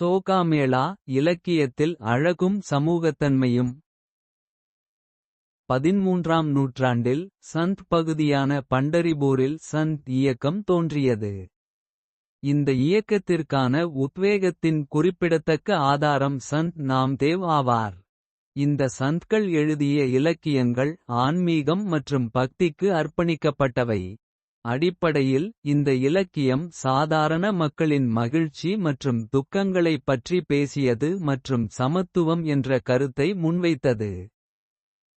சோகாமேளா இலக்கியத்தில் அழகும் சமூகத்தன்மையும் பதின்மூன்றாம் நூற்றாண்டில் சந்த் பகுதியான பண்டரிபூரில் சந்த் இயக்கம் தோன்றியது. இந்த இயக்கத்திற்கான உத்வேகத்தின் குறிப்பிடத்தக்க ஆதாரம் சந்த் நாம்தேவ் ஆவார். இந்த சந்த்கள் எழுதிய இலக்கியங்கள் ஆன்மீகம் மற்றும் பக்திக்கு அர்ப்பணிக்கப்பட்டவை. அடிப்படையில் இந்த இலக்கியம் சாதாரண மக்களின் மகிழ்ச்சி மற்றும் துக்கங்களைப் பற்றி பேசியது மற்றும் சமத்துவம் என்ற கருத்தை முன்வைத்தது.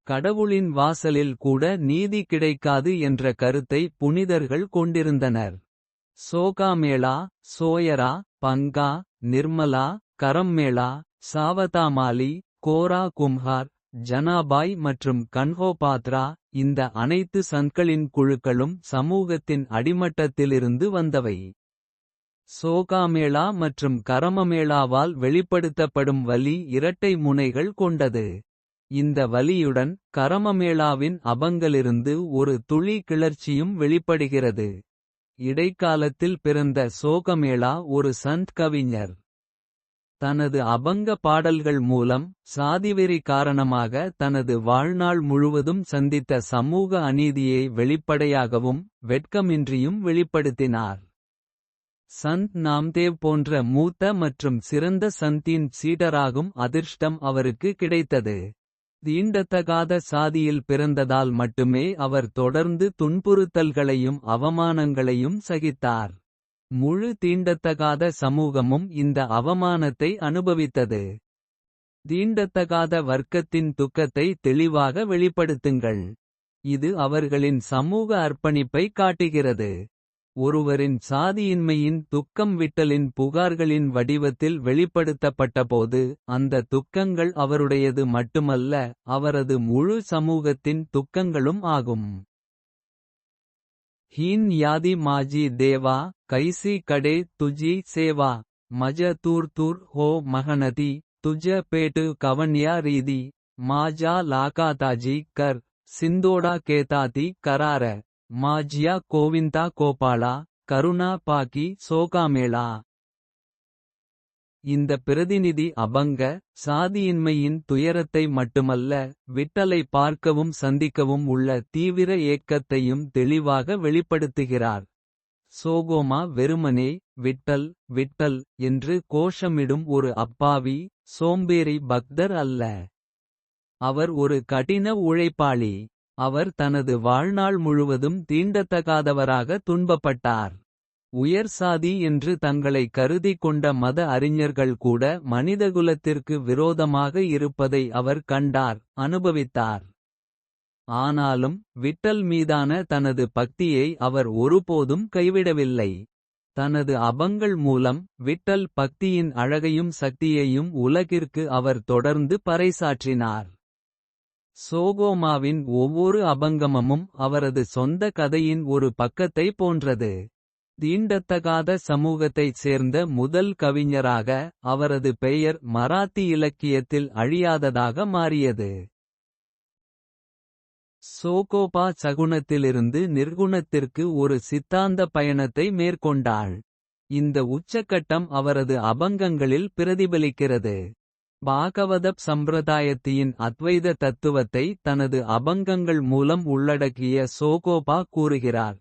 கடவுளின் வாசலில் கூட நீதி கிடைக்காது என்ற கருத்தை புனிதர்கள் கொண்டிருந்தனர். சோகாமேளா சோயரா பங்கா நிர்மலா கரம்மேளா சாவதாமாலி கோரா கும்ஹார் ஜனாபாய் மற்றும் கன்ஹோபாத்ரா இந்த அனைத்து சந்த்களின் குழுக்களும் சமூகத்தின் அடிமட்டத்திலிருந்து வந்தவை. சோகாமேளா மற்றும் கரமமேளாவால் வெளிப்படுத்தப்படும் வலி இரட்டை முனைகள் கொண்டது. இந்த வலியுடன் கரமமேளாவின் அபங்களிருந்து ஒரு துளி கிளர்ச்சியும் வெளிப்படுகிறது. இடைக்காலத்தில் பிறந்த சோகமேளா ஒரு சந்த் கவிஞர். தனது அபங்க பாடல்கள் மூலம் சாதிவெறி காரணமாக தனது வாழ்நாள் முழுவதும் சந்தித்த சமூக அநீதியை வெளிப்படையாகவும் வெட்கமின்றியும் வெளிப்படுத்தினார். சந்த் நாம்தேவ் போன்ற மூத்த மற்றும் சிறந்த சந்தின் சீடராகும் அதிர்ஷ்டம் அவருக்கு கிடைத்தது. தீண்டத்தகாத சாதியில் பிறந்ததால் மட்டுமே அவர் தொடர்ந்து துன்புறுத்தல்களையும் அவமானங்களையும் சகித்தார். முழு தீண்டத்தகாத சமூகமும் இந்த அவமானத்தை அனுபவித்தது. தீண்டத்தகாத வர்க்கத்தின் துக்கத்தை தெளிவாக வெளிப்படுத்துங்கள். இது அவர்களின் சமூக அர்ப்பணிப்பை காட்டுகிறது. ஒருவரின் சாதியின்மையின் துக்கம் விட்டலின் புகார்களின் வடிவத்தில் வெளிப்படுத்தப்பட்டபோது. அந்த துக்கங்கள் அவருடையது மட்டுமல்ல அவரது முழு சமூகத்தின் துக்கங்களும் ஆகும். हीन यादि माजी देवा कैसी कडे तुझी सेवा मज तूर तूर हो महनती तुझ पेट कवनिया रीदी माजा लाका ताजी कर सिंदोड़ा केताती करार माजिया कोविंता कोपाला करुणा पाकी सोका मेला இந்த பிரதிநிதி அபங்க சாதியின்மையின் துயரத்தை மட்டுமல்ல விட்டலை பார்க்கவும் சந்திக்கவும் உள்ள தீவிர ஏக்கத்தையும் தெளிவாக வெளிப்படுத்துகிறார். சோகோமா வெறுமனே விட்டல் விட்டல் என்று கோஷமிடும் ஒரு அப்பாவி சோம்பேறி பக்தர் அல்ல. அவர் ஒரு கடின உழைப்பாளி. அவர் தனது வாழ்நாள் முழுவதும் தீண்டத்தகாதவராக துன்பப்பட்டார். உயர் சாதி என்று தங்களை கருதி கொண்ட மத அறிஞர்கள் கூட மனிதகுலத்திற்கு விரோதமாக இருப்பதை அவர் கண்டார் அனுபவித்தார். ஆனாலும் விட்டல் மீதான தனது பக்தியை அவர் ஒருபோதும் கைவிடவில்லை. தனது அபங்கள் மூலம் விட்டல் பக்தியின் அழகையும் சக்தியையும் உலகிற்கு அவர் தொடர்ந்து பறைசாற்றினார். சோகோமாவின் ஒவ்வொரு அபங்கமமும் அவரது சொந்த கதையின் ஒரு பக்கத்தை போன்றது. தீண்டத்தகாத சமூகத்தைச் சேர்ந்த முதல் கவிஞராக அவரது பெயர் மராத்தி இலக்கியத்தில் அழியாததாக மாறியது. சோகோபா சகுனத்திலிருந்து நிர்குணத்திற்கு ஒரு சித்தாந்த பயணத்தை மேற்கொண்டாள். இந்த உச்சக்கட்டம் அவரது அபங்கங்களில் பிரதிபலிக்கிறது. பாகவதப் சம்பிரதாயத்தின் அத்வைத தத்துவத்தை தனது அபங்கங்கள் மூலம் உள்ளடக்கிய சோகோபா கூறுகிறார்.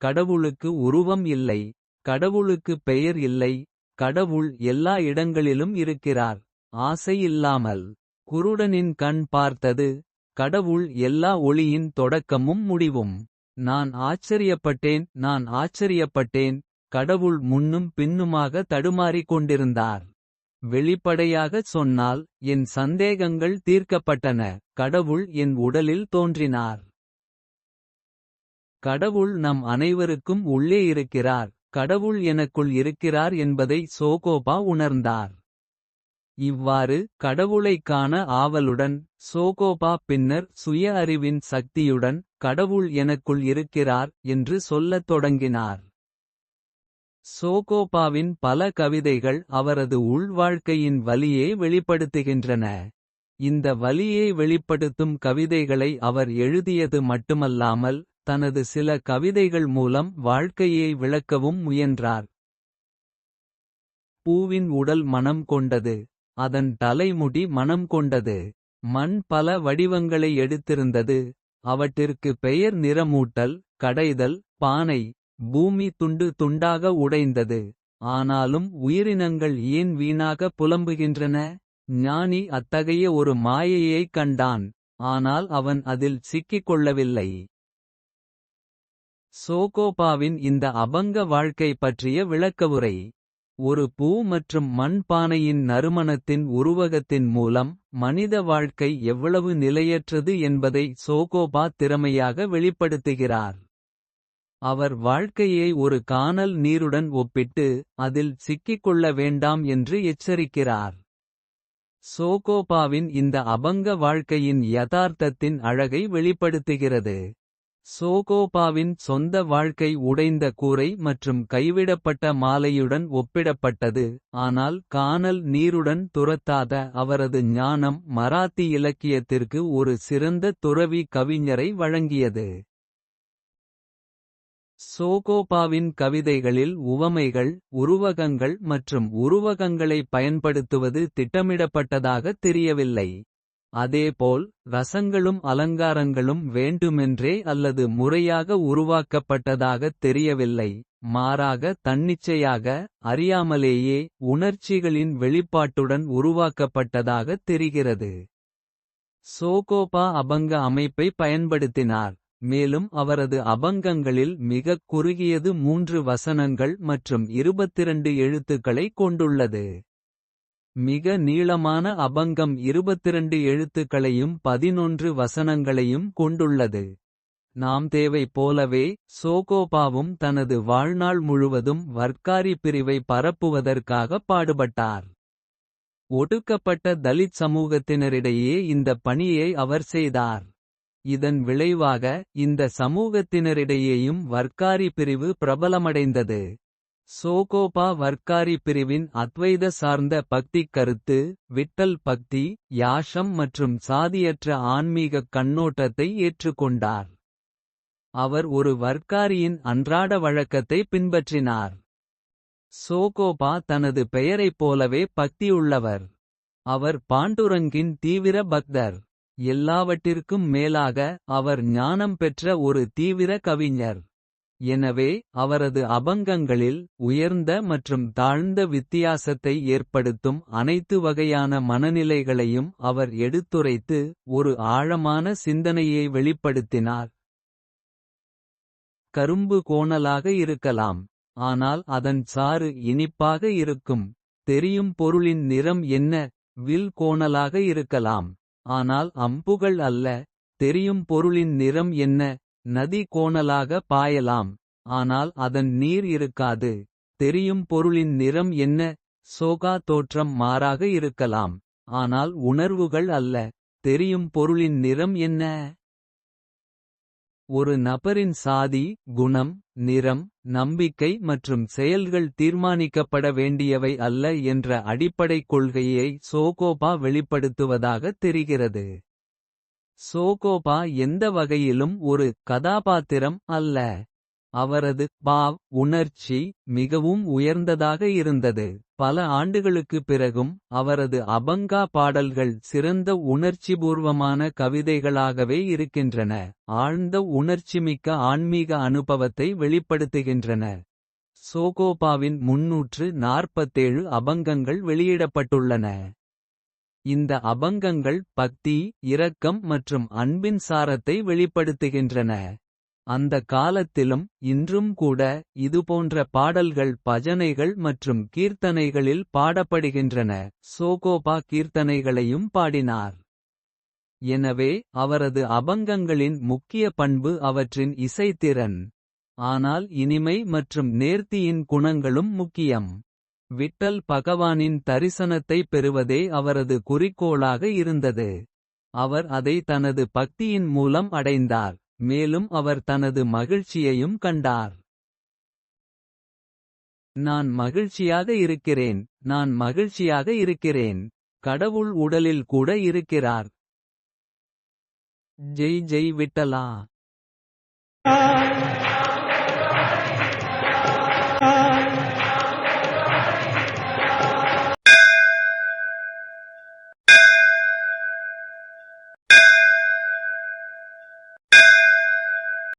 கடவுளுக்கு உருவம் இல்லை கடவுளுக்கு பெயர் இல்லை கடவுள் எல்லா இடங்களிலும் இருக்கிறார். ஆசை இல்லாமல் குருடனின் கண் பார்த்தது கடவுள் எல்லா ஒளியின் தொடக்கமும் முடிவும். நான் ஆச்சரியப்பட்டேன் நான் ஆச்சரியப்பட்டேன் கடவுள் முன்னும் பின்னுமாக தடுமாறிக் கொண்டிருந்தார். வெளிப்படையாகச் சொன்னால் என் சந்தேகங்கள் தீர்க்கப்பட்டன கடவுள் என் உடலில் தோன்றினார். கடவுள் நம் அனைவருக்கும் உள்ளே இருக்கிறார். கடவுள் எனக்குள் இருக்கிறார் என்பதை சோகோபா உணர்ந்தார். இவ்வாறு கடவுளைக் காண ஆவலுடன் சோகோபா பின்னர் சுய அறிவின் சக்தியுடன் கடவுள் எனக்குள் இருக்கிறார் என்று சொல்லத் தொடங்கினார். சோகோபாவின் பல கவிதைகள் அவரது உள்வாழ்க்கையின் வலியை வெளிப்படுத்துகின்றன. இந்த வலியை வெளிப்படுத்தும் கவிதைகளை அவர் எழுதியது மட்டுமல்லாமல் தனது சில கவிதைகள் மூலம் வாழ்க்கையை விளக்கவும் முயன்றார். பூவின் உடல் மனம் கொண்டது. அதன் தலைமுடி மனம் கொண்டது. மண் பல வடிவங்களை எடுத்திருந்தது. அவற்றிற்கு பெயர் நிறமூட்டல் கடைதல் பானை பூமி துண்டு துண்டாக உடைந்தது. ஆனாலும் உயிரினங்கள் ஏன் வீணாக புலம்புகின்றன? ஞானி அத்தகைய ஒரு மாயையைக் கண்டான். ஆனால் அவன் அதில் சிக்கிக் கொள்ளவில்லை. சோகோபாவின் இந்த அபங்க வாழ்க்கை பற்றிய விளக்கவுரை ஒரு பூ மற்றும் மண் பானையின் நறுமணத்தின் உருவகத்தின் மூலம் மனித வாழ்க்கை எவ்வளவு நிலையற்றது என்பதை சோகோபா திறமையாக வெளிப்படுத்துகிறார். அவர் வாழ்க்கையை ஒரு கானல் நீருடன் ஒப்பிட்டு அதில் சிக்கிக்கொள்ள வேண்டாம் என்று எச்சரிக்கிறார். சோகோபாவின் இந்த அபங்க வாழ்க்கையின் யதார்த்தத்தின் அழகை வெளிப்படுத்துகிறது. சோகோபாவின் சொந்த வாழ்க்கை உடைந்த கூரை மற்றும் கைவிடப்பட்ட மாலையுடன் ஒப்பிடப்பட்டது. ஆனால் கானல் நீருடன் துரத்தாத அவரது ஞானம் மராத்தி இலக்கியத்திற்கு ஒரு சிறந்த துறவி கவிஞரை வழங்கியது. சோகோபாவின் கவிதைகளில் உவமைகள் உருவகங்கள் மற்றும் உருவகங்களை பயன்படுத்துவது திட்டமிடப்பட்டதாக தெரியவில்லை. அதேபோல் ரசங்களும் அலங்காரங்களும் வேண்டுமென்றே அல்லது முறையாக உருவாக்கப்பட்டதாகத் தெரியவில்லை. மாறாக தன்னிச்சையாக அறியாமலேயே உணர்ச்சிகளின் வெளிப்பாட்டுடன் உருவாக்கப்பட்டதாகத் தெரிகிறது. சோகோபா அபங்க அமைப்பை பயன்படுத்தினார் மேலும் அவரது அபங்கங்களில் மிகக் குறுகியது மூன்று வசனங்கள் மற்றும் 22 எழுத்துக்களை கொண்டுள்ளது. மிக நீளமான அபங்கம் 22 எழுத்துக்களையும் 11 வசனங்களையும் கொண்டுள்ளது. நாம் தேவை போலவே சோகோபாவும் தனது வாழ்நாள் முழுவதும் வர்க்காரி பிரிவை பரப்புவதற்காக பாடுபட்டார். ஒடுக்கப்பட்ட தலித் சமூகத்தினரிடையே இந்த பணியை அவர் செய்தார். இதன் விளைவாக இந்த சமூகத்தினரிடையேயும் வர்க்காரி பிரிவு பிரபலமடைந்தது. சோகோபா வர்க்காரி பிரிவின் அத்வைத சார்ந்த பக்திக் கருத்து விட்டல் பக்தி யாஷம் மற்றும் சாதியற்ற ஆன்மீகக் கண்ணோட்டத்தை ஏற்றுக்கொண்டார். அவர் ஒரு வர்க்காரியின் அன்றாட வழக்கத்தை பின்பற்றினார். சோகோபா தனது பெயரைப் போலவே பக்தியுள்ளவர். அவர் பாண்டுரங்கின் தீவிர பக்தர். எல்லாவற்றிற்கும் மேலாக அவர் ஞானம் பெற்ற ஒரு தீவிர கவிஞர். எனவே அவரது அபங்கங்களில் உயர்ந்த மற்றும் தாழ்ந்த வித்தியாசத்தை ஏற்படுத்தும் அனைத்து வகையான மனநிலைகளையும் அவர் எடுத்துரைத்து ஒரு ஆழமான சிந்தனையை வெளிப்படுத்தினார். கரும்பு கோணலாக இருக்கலாம் ஆனால் அதன் சாறு இனிப்பாக இருக்கும். தெரியும் பொருளின் நிறம் என்ன வில் கோணலாக இருக்கலாம் ஆனால் அம்புகள் அல்ல. தெரியும் பொருளின் நிறம் என்ன நதி கோணலாக பாயலாம். ஆனால் அதன் நீர் இருக்காது. தெரியும் பொருளின் நிறம் என்ன? சோகா தோற்றம் மாறாக இருக்கலாம். ஆனால் உணர்வுகள் அல்ல. தெரியும் பொருளின் நிறம் என்ன? ஒரு நபரின் சாதி குணம் நிறம் நம்பிக்கை மற்றும் செயல்கள் தீர்மானிக்கப்பட வேண்டியவை அல்ல என்ற அடிப்படைக் கொள்கையை சோகோபா வெளிப்படுத்துவதாகத் தெரிகிறது. சோகோபா எந்த வகையிலும் ஒரு கதாபாத்திரம் அல்ல. அவரது பாவ் உணர்ச்சி மிகவும் உயர்ந்ததாக இருந்தது. பல ஆண்டுகளுக்குப் பிறகும் அவரது அபங்கா பாடல்கள் சிறந்த உணர்ச்சிபூர்வமான கவிதைகளாகவே இருக்கின்றன. ஆழ்ந்த உணர்ச்சிமிக்க ஆன்மீக அனுபவத்தை வெளிப்படுத்துகின்றன. சோகோபாவின் முன்னூற்று நாற்பத்தேழு அபங்கங்கள் வெளியிடப்பட்டுள்ளன. இந்த அபங்கங்கள் பக்தி இரக்கம் மற்றும் அன்பின் சாரத்தை வெளிப்படுத்துகின்றன. அந்த காலத்திலும் இன்றும் கூட இதுபோன்ற பாடல்கள் பஜனைகள் மற்றும் கீர்த்தனைகளில் பாடப்படுகின்றன. சோகோபா கீர்த்தனைகளையும் பாடினார். எனவே அவரது அபங்கங்களின் முக்கிய பண்பு அவற்றின் இசைத்திறன். ஆனால் இனிமை மற்றும் நேர்த்தியின் குணங்களும் முக்கியம். விட்டல் பகவானின் தரிசனத்தை பெறுவதே அவரது குறிக்கோளாக இருந்தது. அவர் அதை தனது பக்தியின் மூலம் அடைந்தார் மேலும் அவர் தனது மகிழ்ச்சியையும் கண்டார். நான் மகிழ்ச்சியாக இருக்கிறேன் நான் மகிழ்ச்சியாக இருக்கிறேன் கடவுள் உடலில் கூட இருக்கிறார். ஜெய் ஜெய் விட்டலா.